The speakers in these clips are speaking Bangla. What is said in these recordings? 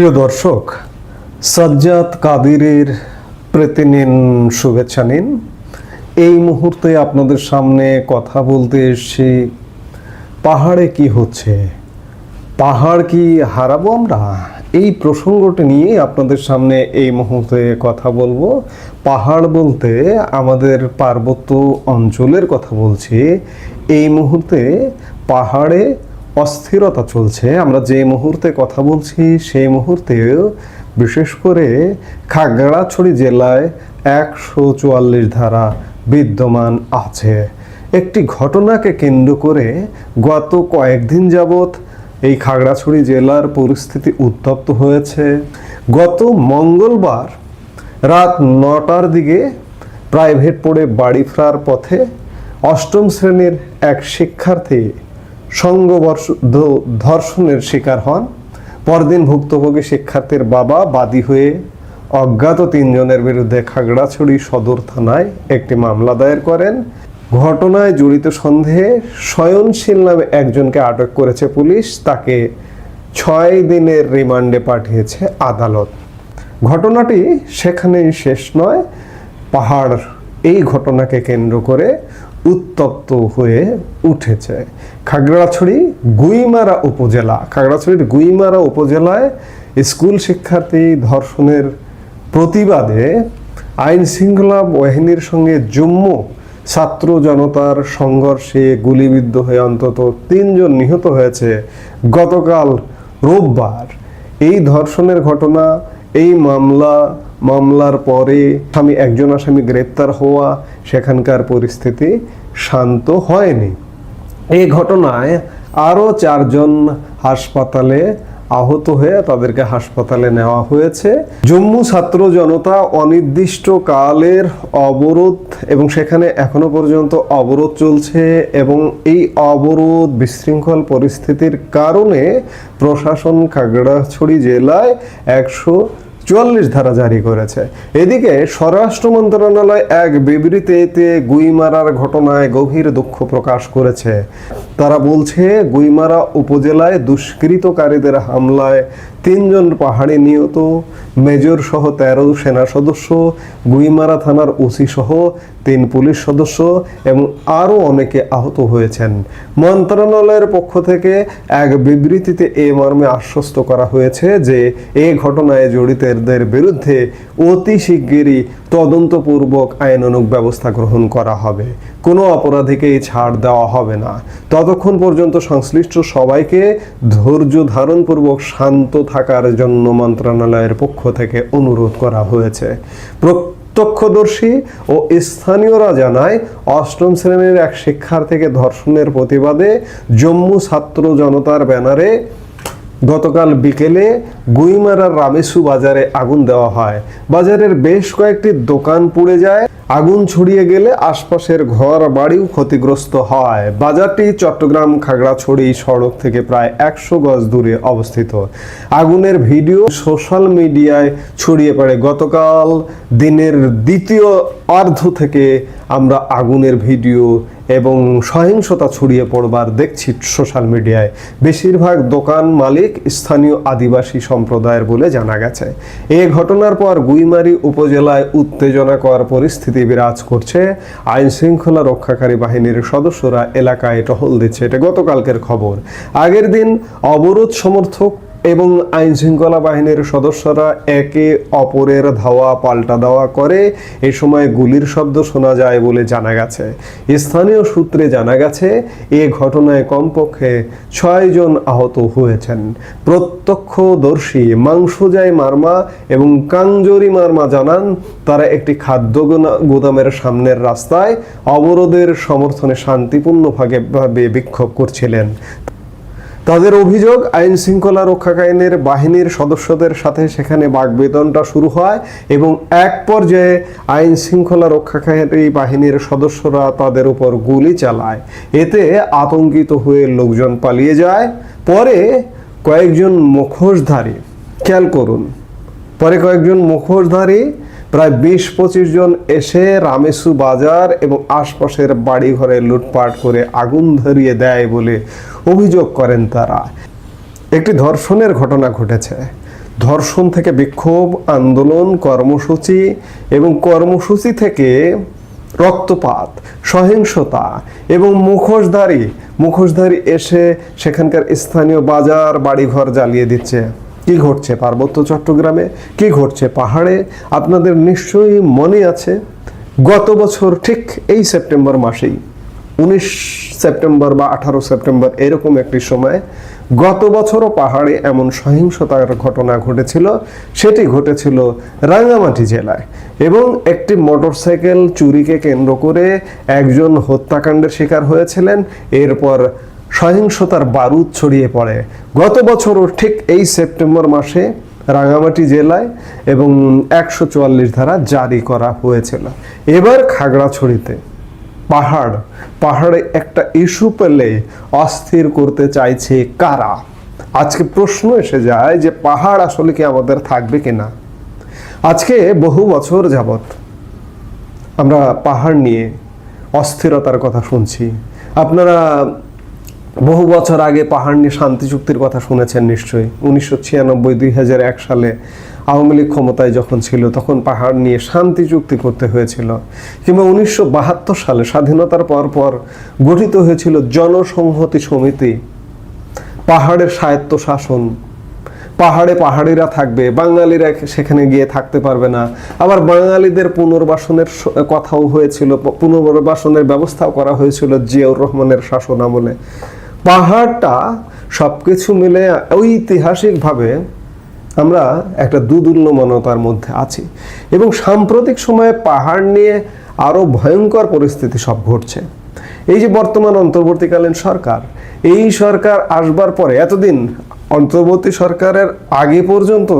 প্রিয় দর্শক, সাজ্জাদ কাদিরের প্রীতি নিন শুভেচ্ছা নিন। এই মুহূর্তে আপনাদের সামনে কথা বলতে এসেছি, পাহাড়ে কি হচ্ছে, পাহাড় কি হারাবো আমরা? এই প্রসঙ্গটি নিয়ে আপনাদের সামনে এই মুহূর্তে কথা বলব। পাহাড় বলতে আমাদের পার্বত্য অঞ্চলের কথা বলছি। এই মুহূর্তে পাহাড়ে অস্থিরতা চলছে। আমরা যে মুহূর্তে কথা বলছি, সেই মুহূর্তেও বিশেষ করে খাগড়াছড়ি জেলায় একশো চুয়াল্লিশ ধারা বিদ্যমান আছে। একটি ঘটনাকে কেন্দ্র করে গত কয়েকদিন যাবৎ এই খাগড়াছড়ি জেলার পরিস্থিতি উত্তপ্ত হয়েছে। গত মঙ্গলবার রাত নটার দিকে প্রাইভেট পড়ে বাড়ি ফেরার পথে অষ্টম শ্রেণির এক শিক্ষার্থী ধ- ধর্ষণের শিকার হন। পরদিন ভুক্তভোগী শিক্ষার্থীর বাবা বাদী হয়ে অজ্ঞাত তিনজনের বিরুদ্ধে খাগড়াছড়ি সদর থানায় একটি মামলা দায়ের করেন। ঘটনায় জড়িত সন্দেহে স্বয়নশীল নামে একজনকে আটক করেছে পুলিশ। তাকে ছয় দিনের রিমান্ডে পাঠিয়েছে আদালত। ঘটনাটি সেখানেই শেষ নয়। পাহাড় এই ঘটনাকে কেন্দ্র করে উত্তপ্ত হয়ে উঠেছে। খাগড়াছড়ি, গুইমারা উপজেলা। খাগড়াছড়ির গুইমারা উপজেলায় স্কুল শিক্ষার্থী ধর্ষণের প্রতিবাদে আইন শৃঙ্খলা বাহিনীর সঙ্গে জম্মু ছাত্র জনতার সংঘর্ষে গুলিবিদ্ধ হয়ে অন্তত তিনজন নিহত হয়েছে গতকাল রোববার। এই ধর্ষণের ঘটনা, এই মামলা মামলার পরে স্বামী, একজন আসামি গ্রেপ্তার হওয়া সেখানকার পরিস্থিতি শান্ত হয়নি। এই ঘটনায় আরও চারজন হাসপাতালে আহত হয়ে তাদেরকে হাসপাতালে নেওয়া হয়েছে। জম্মু ছাত্র জনতা অনির্দিষ্ট কালের অবরোধ এবং সেখানে এখনও পর্যন্ত অবরোধ চলছে এবং এই অবরোধ বিশৃঙ্খল পরিস্থিতির কারণে প্রশাসন খাগড়াছড়ি জেলায় একশো চুয়াল্লিশ ধারা জারি করেছে। এদিকে স্বরাষ্ট্র মন্ত্রণালয় এক বিবৃতিতে গুইমারার ঘটনায় গভীর দুঃখ প্রকাশ করেছে। তারা বলছে, গুইমারা উপজেলায় দুষ্কৃতকারীদের হামলায় তিনজন পাহাড়ি নিহত, মেজর সহ তেরো সেনা সদস্য, গুইমারা থানার ওসি সহ তিন পুলিশ সদস্য এবং আরও অনেকে আহত হয়েছেন। মন্ত্রণালয়ের পক্ষ থেকে এক বিবৃতিতে এ মর্মে আশ্বস্ত করা হয়েছে যে এ ঘটনায় জড়িতদের বিরুদ্ধে অতি শিগগিরই তদন্তপূর্বক আইনানুগ ব্যবস্থা গ্রহণ করা হবে। কোনো অপরাধীকেই ছাড় দেওয়া হবে না। ততক্ষণ পর্যন্ত সংশ্লিষ্ট সবাইকে ধৈর্য ধারণপূর্বক শান্ত থাকার জন্য মন্ত্রণালয়ের পক্ষ থেকে অনুরোধ করা হয়েছে। প্রত্যক্ষদর্শী ও স্থানীয়রা জানায়, অষ্টম শ্রেণির এক শিক্ষার্থীকে ধর্ষণের প্রতিবাদে জম্মু ছাত্র জনতার ব্যানারে গতকাল বিকেলে গুইমারার রামেসু বাজারে আগুন দেওয়া হয়। বাজারের বেশ কয়েকটি দোকান পুড়ে যায়। আগুন ছড়িয়ে গেলে আশপাশের ঘর বাড়িও ক্ষতিগ্রস্ত হয়। বাজারটি চট্টগ্রাম খাগড়াছড়ি সড়ক থেকে প্রায় একশো গজ দূরে অবস্থিত। আগুনের ভিডিও সোশ্যাল মিডিয়ায় ছড়িয়ে পড়ে। গতকাল দিনের দ্বিতীয় অর্ধ থেকে আমরা আগুনের ভিডিও এবং সহিংসতা ছড়িয়ে পড়বার দেখছি সোশ্যাল মিডিয়ায়। বেশিরভাগ দোকান মালিক স্থানীয় আদিবাসী সম্প্রদায়ের বলে জানা গেছে। এ ঘটনার পর গুইমারি উপজেলায় উত্তেজনাকর পরিস্থিতি বিরাজ করছে। আইন শৃঙ্খলা রক্ষাকারী বাহিনীর সদস্যরা এলাকায় টহল দিচ্ছে। এটা গতকালকের খবর। আগের দিন অবরোধ সমর্থক এবং আইন শৃঙ্খলা বাহিনীর সদস্যরা একে অপরের ধাওয়া পাল্টা দেওয়া করে এ সময় গুলির শব্দ শোনা যায় বলে জানা গেছে। স্থানীয় সূত্রে জানা গেছে, এ ঘটনায় কমপক্ষে ছয়জন আহত হয়েছেন। প্রত্যক্ষদর্শী মাংসজাই মার্মা এবং কাংজরি মার্মা জানান, তারা একটি খাদ্য গুদামের সামনের রাস্তায় অবরোধের সমর্থনে শান্তিপূর্ণভাবে বিক্ষোভ করছিলেন। তাদের অভিযোগ, আইন শৃঙ্খলা রক্ষাকারীর বাহিনীর সদস্যদের সাথে সেখানে বাগবেদনটা শুরু হয় এবং এক পর্যায়ে আইন শৃঙ্খলা রক্ষাকারী বাহিনীর সদস্যরা তাদের উপর গুলি চালায়। এতে আতঙ্কিত হয়ে লোকজন পালিয়ে যায়। পরে কয়েকজন মুখোশধারী, খেয়াল করুন, পরে কয়েকজন মুখোশধারী প্রায় বিশ পঁচিশ জন এসে রামেসু বাজার এবং আশপাশের বাড়িঘরে লুটপাট করে আগুন ধরিয়ে দেয় বলে অভিযোগ করেন তারা। একটি ধর্ষণের ঘটনা ঘটেছে। ধর্ষণ থেকে বিক্ষোভ, আন্দোলন, কর্মসূচি এবং কর্মসূচি থেকে রক্তপাত, সহিংসতা এবং মুখোশধারী মুখোশধারী এসে সেখানকার স্থানীয় বাজার, বাড়িঘর জ্বালিয়ে দিচ্ছে। কি ঘটছে? পার্বত্য চট্টগ্রামে কি ঘটছে? পাহাড়ে আপনাদের নিশ্চয়ই মনে আছে, গত বছর ঠিক এই সেপ্টেম্বর মাসেই, উনিশ সেপ্টেম্বর বা আঠারো সেপ্টেম্বর এরকম একটি সময় গত বছরও পাহাড়ে এমন সহিংসতার ঘটনা ঘটেছিল। সেটি ঘটেছিল রাঙ্গামাটি জেলায় এবং একটি মোটরসাইকেল চুরিকে কেন্দ্র করে একজন হত্যাকাণ্ডের শিকার হয়েছিলেন। এরপর সহিংসতার বারুদ ছড়িয়ে পড়ে। গত বছরও ঠিক এই সেপ্টেম্বর মাসে রাঙামাটি জেলায় এবং একশো চুয়াল্লিশ ধারা জারি করা হয়েছিল। এবার খাগড়াছড়িতে পাহাড়, পাহাড়ে একটা ইস্যু পেলে অস্থির করতে চাইছে কারা? আজকে প্রশ্ন এসে যায় যে পাহাড় আসলে কি আমাদের থাকবে কিনা? আজকে বহু বছর যাবত আমরা পাহাড় নিয়ে অস্থিরতার কথা শুনছি। আপনারা বহু বছর আগে পাহাড় নিয়ে শান্তি চুক্তির কথা শুনেছেন নিশ্চয়ই। উনিশশো ছিয়ানব্বই, দুই হাজার এক সালে আওয়ামী লীগ ক্ষমতায় যখন ছিল, তখন পাহাড় নিয়ে শান্তি চুক্তি করতে হয়েছিল। কিংবা উনিশশো বাহাত্তর সালে স্বাধীনতার পর পর গঠিত হয়েছিল জনসংহতি সমিতি। পাহাড়ের স্বায়ত্ত শাসন। পাহাড়ে পাহাড়িরা থাকবে, বাঙালিরা সেখানে গিয়ে থাকতে পারবে না। আবার বাঙালিদের পুনর্বাসনের কথাও হয়েছিল, পুনর্বাসনের ব্যবস্থাও করা হয়েছিল জিয়াউর রহমানের শাসন আমলে পাহাড়টা সবকিছু মিলে ঐতিহাসিকভাবে আমরা একটা দুদুল্যমানতার মধ্যে আছি। এবং সাম্প্রতিক সময়ে পাহাড় নিয়ে আরও ভয়ঙ্কর পরিস্থিতি সব ঘটছে। এই যে বর্তমান অন্তর্বর্তীকালীন সরকার, এই সরকার আসবার পরে এতদিন অন্তর্বর্তী সরকারের আগে পর্যন্ত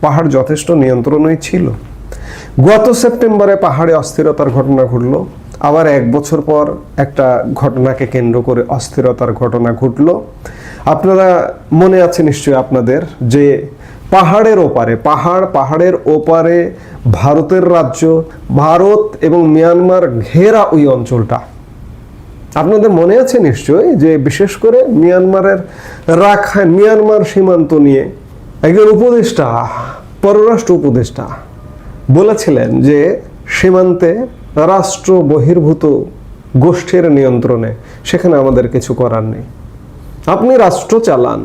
পাহাড় যথেষ্ট নিয়ন্ত্রণই ছিল। গত সেপ্টেম্বরে পাহাড়ে অস্থিরতার ঘটনা ঘটলো। আবার এক বছর পর একটা ঘটনাকে কেন্দ্র করে অস্থিরতার ঘটনা ঘটলো। আপনারা মনে আছে নিশ্চয়ই আপনাদের যে পাহাড়ের ওপারে, পাহাড়, পাহাড়ের ওপারে ভারতের রাজ্য, ভারত এবং মিয়ানমার ঘেরা ওই অঞ্চলটা। আপনাদের মনে আছে নিশ্চয়ই যে বিশেষ করে মিয়ানমারের রাখাইন মিয়ানমার সীমান্ত নিয়ে একজন উপদেষ্টা, পররাষ্ট্র উপদেষ্টা বলেছিলেন যে সীমান্তে রাষ্ট্র বহির্ভূত গোষ্ঠীর নিয়ন্ত্রণে, সেখানে আমাদের কিছু করার নেই। আপনি রাষ্ট্র চালান,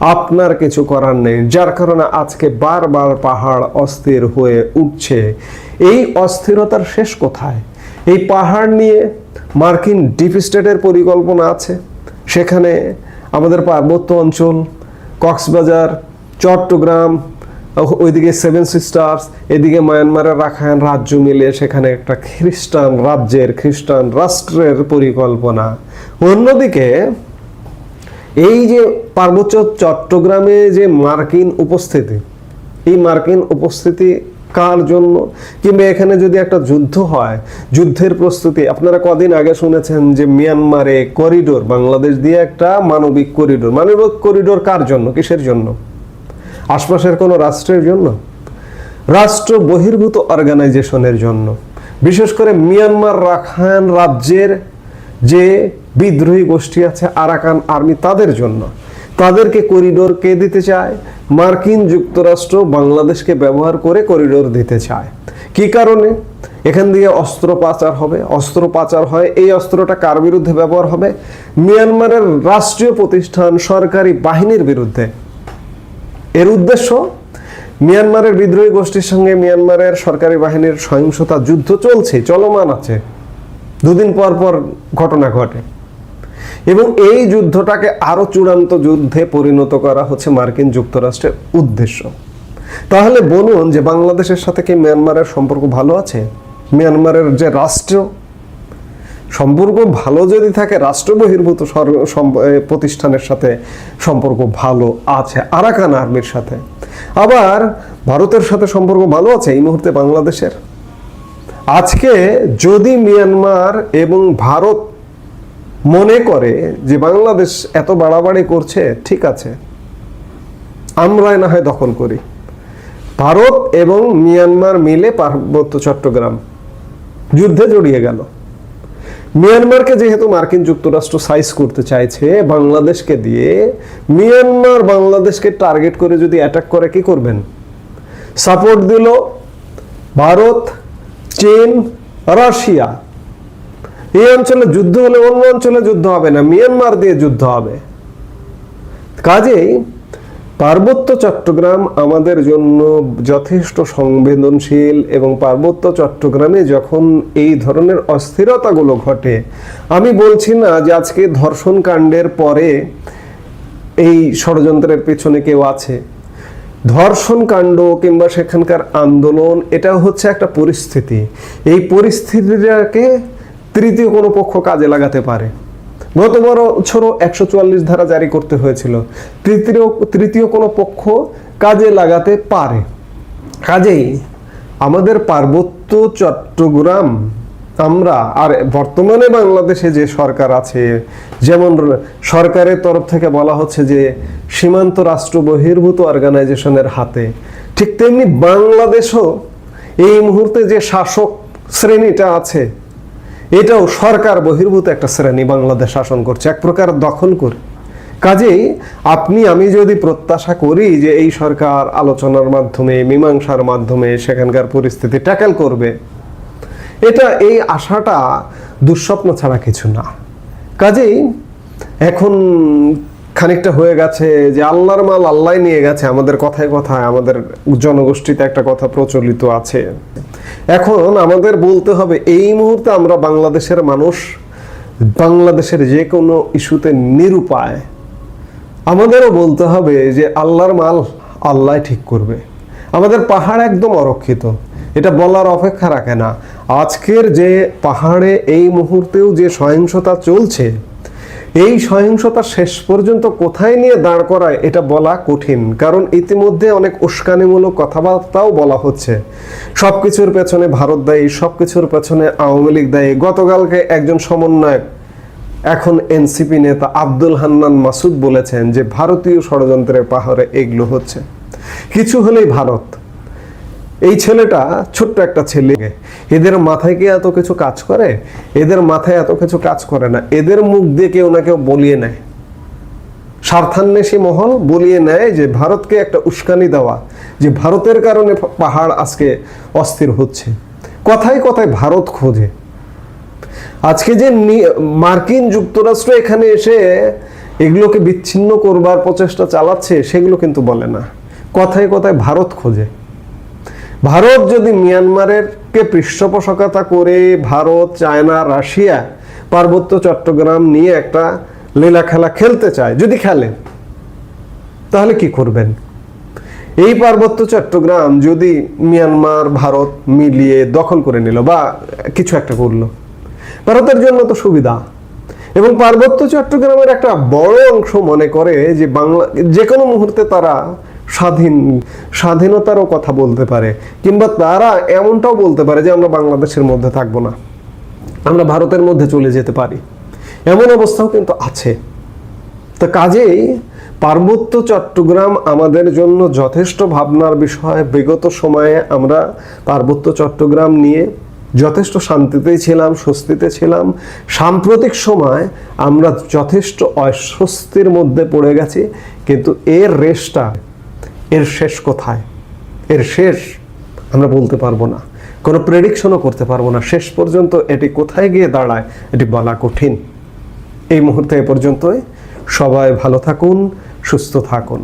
আপনার কিছু করার নেই, যার কারণে আজকে বারবার পাহাড় অস্থির হয়ে উঠছে। এই অস্থিরতার শেষ কোথায়? এই পাহাড় নিয়ে মার্কিন ডিপ স্টেটের পরিকল্পনা আছে। সেখানে আমাদের পার্বত্য অঞ্চল, কক্সবাজার, চট্টগ্রাম ওইদিকে সেভেন সিস্টার্স এদিকে মায়ানমারের রাখায়ন রাজ্য মিলে সেখানে একটা খ্রিস্টান রাজ্যের খ্রিস্টান রাষ্ট্রের পরিকল্পনা। অন্যদিকে, এই যে পার্বত্য চট্টগ্রামে যে মার্কিন উপস্থিতি, এই মার্কিন উপস্থিতি কার জন্য? কিংবা এখানে যদি একটা যুদ্ধ হয়, যুদ্ধের প্রস্তুতি, আপনারা কদিন আগে শুনেছেন যে মিয়ানমারে করিডোর, বাংলাদেশ দিয়ে একটা মানবিক করিডোর মানবিক করিডোর কার জন্য, কিসের জন্য? আশপাশের কোনো রাষ্ট্রের জন্য? রাষ্ট্র বহির্ভূত অর্গানাইজেশনের জন্য। বিশেষ করে মিয়ানমার, রাখাইন রাজ্যের যে বিদ্রোহী গোষ্ঠী আছে, আরাকান আর্মি, তাদের জন্য। তাদেরকে করিডোর কে দিতে চায়? মার্কিন যুক্তরাষ্ট্র বাংলাদেশকে ব্যবহার করে করিডোর দিতে চায়। কি কারণে? এখান দিয়ে অস্ত্র পাচার হবে। অস্ত্র পাচার হয়, এই অস্ত্রটা কার বিরুদ্ধে ব্যবহার হবে? মিয়ানমারের রাষ্ট্রীয় প্রতিষ্ঠান সরকারি বাহিনীর বিরুদ্ধে। এর উদ্দেশ্য, মিয়ানমারের বিদ্রোহী গোষ্ঠীর সঙ্গে মিয়ানমারের সরকারি বাহিনীর সহিংসতা যুদ্ধ চলছে, চলমান আছে। দুদিন পর পর ঘটনা ঘটে। এবং এই যুদ্ধটাকে আরও চূড়ান্ত যুদ্ধে পরিণত করা হচ্ছে মার্কিন যুক্তরাষ্ট্রের উদ্দেশ্য। তাহলে বলুন যে বাংলাদেশের সাথে কি মিয়ানমারের সম্পর্ক ভালো আছে? মিয়ানমারের যে রাষ্ট্র সম্পর্ক ভালো যদি থাকে রাষ্ট্র বহির্ভূত সর- সম- এ, প্রতিষ্ঠানের সাথে সম্পর্ক ভালো আছে আরাকান আর্মির সাথে। আবার ভারতের সাথে সম্পর্ক ভালো আছে এই মুহূর্তে বাংলাদেশের। আজকে যদি মিয়ানমার এবং ভারত মনে করে যে বাংলাদেশ এত বাড়াবাড়ি করছে ঠিক আছে আমরাই না হয় দখল করি। ভারত এবং মিয়ানমার মিলে পার্বত্য চট্টগ্রাম যুদ্ধে জড়িয়ে গেল। মিয়ানমারকে যেহেতু মার্কিন যুক্তরাষ্ট্র সাইজ করতে চাইছে, বাংলাদেশকে দিয়ে মিয়ানমার বাংলাদেশকে টার্গেট করে যদি অ্যাটাক করে, কি করবেন? সাপোর্ট দিল ভারত, চীন, রাশিয়া। এই অঞ্চলে যুদ্ধ হলে অন্য অঞ্চলে যুদ্ধ হবে না, মিয়ানমার দিয়ে যুদ্ধ হবে। কাজেই পার্বত্য চট্টগ্রাম আমাদের জন্য যথেষ্ট সংবেদনশীল এবং পার্বত্য চট্টগ্রামে যখন এই ধরনের অস্থিরতাগুলো ঘটে, আমি বলছি না যে আজকে ধর্ষণ কাণ্ডের পরে এই ষড়যন্ত্রের পেছনে কেউ আছে। ধর্ষণ কাণ্ড কিংবা সেখানকার আন্দোলন, এটা হচ্ছে একটা পরিস্থিতি। এই পরিস্থিতিটাকে তৃতীয় কোনো পক্ষ কাজে লাগাতে পারে। গত বছরও একশো চুয়াল্লিশ ধারা জারি করতে হয়েছিল। তৃতীয় তৃতীয় কোনো পক্ষ কাজে লাগাতে পারে। কাজেই আমাদের পার্বত্য চট্টগ্রাম, আমরা আর বর্তমানে বাংলাদেশে যে সরকার আছে, যেমন সরকারের তরফ থেকে বলা হচ্ছে যে সীমান্ত রাষ্ট্র বহির্ভূত অর্গানাইজেশনের হাতে, ঠিক তেমনি বাংলাদেশও এই মুহূর্তে যে শাসক শ্রেণীটা আছে এটাও সরকার বহির্ভূত একটা শ্রেণি বাংলাদেশ শাসন করছে, এক প্রকার দখল করে। কাজেই আপনি, আমি যদি প্রত্যাশা করি যে এই সরকার আলোচনার মাধ্যমে, মীমাংসার মাধ্যমে সেখানকার পরিস্থিতি ট্যাকেল করবে, এটা এই আশাটা দুঃস্বপ্ন ছাড়া কিছু না। কাজেই এখন খানিকটা হয়ে গেছে যে আল্লাহর মাল আল্লাহ নিয়ে গেছে, আমাদের কথায় কথায়, আমাদের জনগোষ্ঠীতে একটা কথা প্রচলিত আছে। এখন আমাদের বলতে হবে, এই মুহূর্তে আমরা বাংলাদেশের মানুষ, বাংলাদেশের যে কোনো ইস্যুতে নিরুপায়। আমাদেরও বলতে হবে যে আল্লাহর মাল আল্লাহ ঠিক করবে। আমাদের পাহাড় একদম অরক্ষিত। এটা বলার অপেক্ষা রাখে না। আজকের যে পাহাড়ে এই মুহূর্তেও যে সহিংসতা চলছে এই সহিংসতা শেষ পর্যন্ত কোথায় নিয়ে দাঁড় করায় এটা বলা কঠিন, কারণ ইতিমধ্যে অনেক উস্কানিমূলক কথাবার্তাও বলা হচ্ছে। সব কিছুর পেছনে ভারত দায়ী সব কিছুর পেছনে আওয়ামী লীগ দায়ী। গতকালকে একজন সমন্বয়ক, এখন এনসিপি নেতা আব্দুল হান্নান মাসুদ বলেছেন যে, ভারতীয় ষড়যন্ত্রের পাহাড়ে এগুলো হচ্ছে। কিছু হলেই ভারত। এই ছেলেটা ছোট্ট একটা ছেলে। এদের মাথায় কি এত কিছু কাজ করে? এদের মাথায় এত কিছু কাজ করে না। এদের মুখ দিয়ে কেউ না কেউ বলিয়ে নেয়। স্বার্থান্বেষী মহল বলিয়ে নেয় যে, ভারতকে একটা উস্কানি দেওয়া, যে ভারতের কারণে পাহাড় আজকে অস্থির হচ্ছে। কথায় কথায় ভারত খোঁজে। আজকে যে মার্কিন যুক্তরাষ্ট্র এখানে এসে এগুলোকে বিচ্ছিন্ন করবার প্রচেষ্টা চালাচ্ছে, সেগুলো কিন্তু বলে না। কথায় কথায় ভারত খোঁজে। ভারত যদি মিয়ানমারের কে পৃষ্ঠপোষকতা করে ভারত, চায়না, রাশিয়া, পার্বত্য চট্টগ্রাম নিয়ে একটা লীলা খেলা খেলতে চায়, যদি খেলে, তাহলে কি করবেন? এই পার্বত্য চট্টগ্রাম যদি মিয়ানমার, ভারত মিলিয়ে দখল করে নিল বা কিছু একটা করল, ভারতের জন্য তো সুবিধা। এবং পার্বত্য চট্টগ্রামের একটা বড় অংশ মনে করে যে বাংলা, যে কোনো মুহূর্তে তারা স্বাধীন, স্বাধীনতারও কথা বলতে পারে, কিংবা তারা এমনটাও বলতে পারে যে আমরা বাংলাদেশের মধ্যে থাকব না, আমরা ভারতের মধ্যে চলে যেতে পারি। এমন অবস্থাও কিন্তু আছে। তো কাজেই পার্বত্য চট্টগ্রাম আমাদের জন্য যথেষ্ট ভাবনার বিষয়। বিগত সময়ে আমরা পার্বত্য চট্টগ্রাম নিয়ে যথেষ্ট শান্তিতেই ছিলাম, স্বস্তিতে ছিলাম। সাম্প্রতিক সময় আমরা যথেষ্ট অস্বস্তির মধ্যে পড়ে গেছি, কিন্তু এর রেশটা এর শেষ কোথায়? এর শেষ আমরা বলতে পারব না। কোনো প্রেডিকশনও করতে পারব না। শেষ পর্যন্ত এটি কোথায় গিয়ে দাঁড়ায়, এটি বলা কঠিন। এই মুহূর্তে এ পর্যন্তই। সবাই ভালো থাকুন, সুস্থ থাকুন।